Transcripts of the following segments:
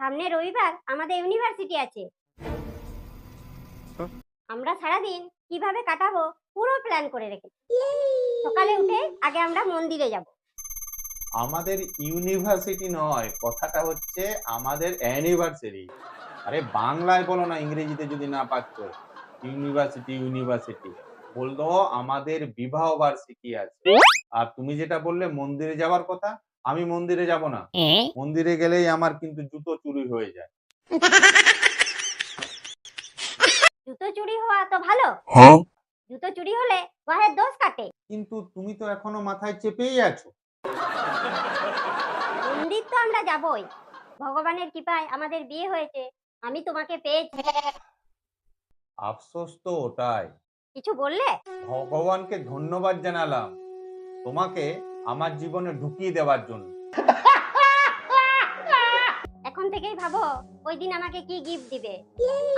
সামনে রবিবার আমাদের ইউনিভার্সিটি আছে। আমরা সারাদিন কীভাবে কাটাবো পুরো প্ল্যান করে রেখেছি। সকালে উঠে আগে আমরা মন্দিরে যাব। আমাদের ইউনিভার্সিটি নয় কথাটা হচ্ছে আমাদের অ্যানিভার্সারি। আরে বাংলায় বলো না ইংরেজিতে যদি না পাচ্ছ ইউনিভার্সিটি ইউনিভার্সিটি। বলতো আমাদের বিবাহ বার্ষিকী আছে। আর তুমি যেটা বললে মন্দিরে যাওয়ার কথা আমি মন্দিরে যাব না। মন্দিরে গেলেই আমার কিন্তু জুতো চুরি হয়ে যায়। জুতো চুরি হওয়া তো ভালো। জুতো চুরি হলে গহের দোষ কাটে কিন্তু তুমি তো এখনও মাথায় চেপেই আছো। মন্দির তো আমরা যাবই। ভগবানের কৃপায় আমাদের বিয়ে হয়েছে। আমি তোমাকে পেয়েছি। আফসোস তো ওটাই। কিছু বললে? ভগবানকে ধন্যবাদ জানালাম। তোমাকে আমার জীবনে ঢুকিয়ে দেওয়ার জন্য। এখন থেকেই ভাবো ওই দিন আমাকে কি গিফট দিবে।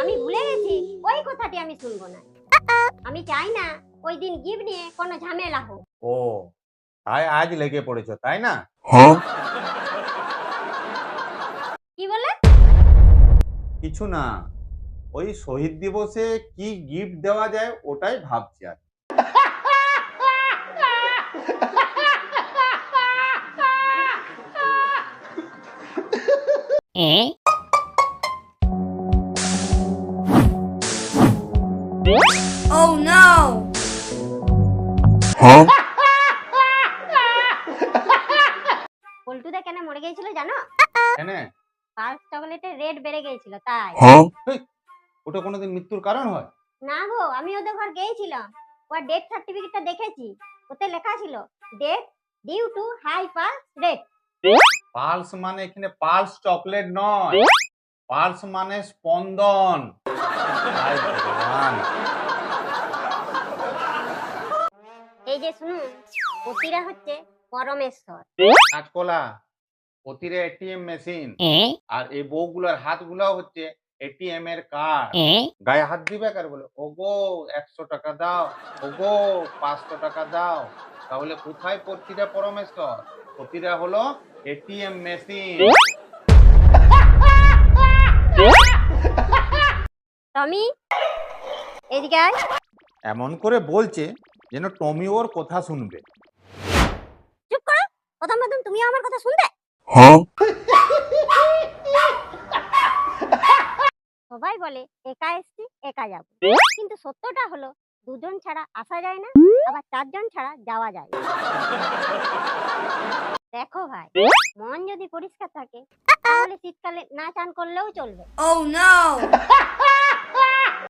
আমি ভুলে গেছি ওই কথাটি আমি শুনব না। আমি চাই না ওই দিন গিফট নিয়ে কোনো ঝামেলা হোক। ও তাই আজ লেগে পড়েছো তাই না? কি বলে কিছু না ওই শহীদ দিবসে কি গিফট দেওয়া যায় ওটাই ভাবছি আর Oh no! পল্টুদা কেন মরে গিয়েছিল জানো? কেন? পালস চকলেটের রেট বেড়ে গিয়েছিল তাই। ওটা কোনোদিন মৃত্যুর কারণ হয়? না গো আমি ওদের ঘর গিয়েছিলাম। ওর ডেথ সার্টিফিকেটটা দেখেছি। ওতে লেখা ছিল death due to high pulse rate pulse মানে এখানে পালস চকলেট নয়। পালস মানে স্পন্দন। এই যে শুনুন পতিরা হচ্ছে পরমেশ্বর। কাঁচকলা প্রতিটা এটিএম মেশিন আর এই বউগুলোর হাতগুলো হচ্ছে এটিএম এর কার্ড গায়ে হাত দিবে কার বলে? ওগো একশো টাকা দাও। ওগো পাঁচশো টাকা দাও। তাহলে কোথায় প্রতিটা পরমেশ্বর? প্রতিটা হলো এটিএম মেশিন। টমি এদিকে আয়। এমন করে বলছে যেন টমি ওর কথা শুনবে। চুপ করো প্রথম প্রথম তুমিও আমার কথা শুনবে? সবাই বলে একা এসছি একা যাব। কিন্তু সত্যটা হলো দুজন ছাড়া আসা যায় না, আবার চারজন ছাড়া যাওয়া যায় না। দেখো ভাই, মন যদি পরিষ্কার থাকে, তাহলে শীতকালে না চান করলেও চলবে ও no!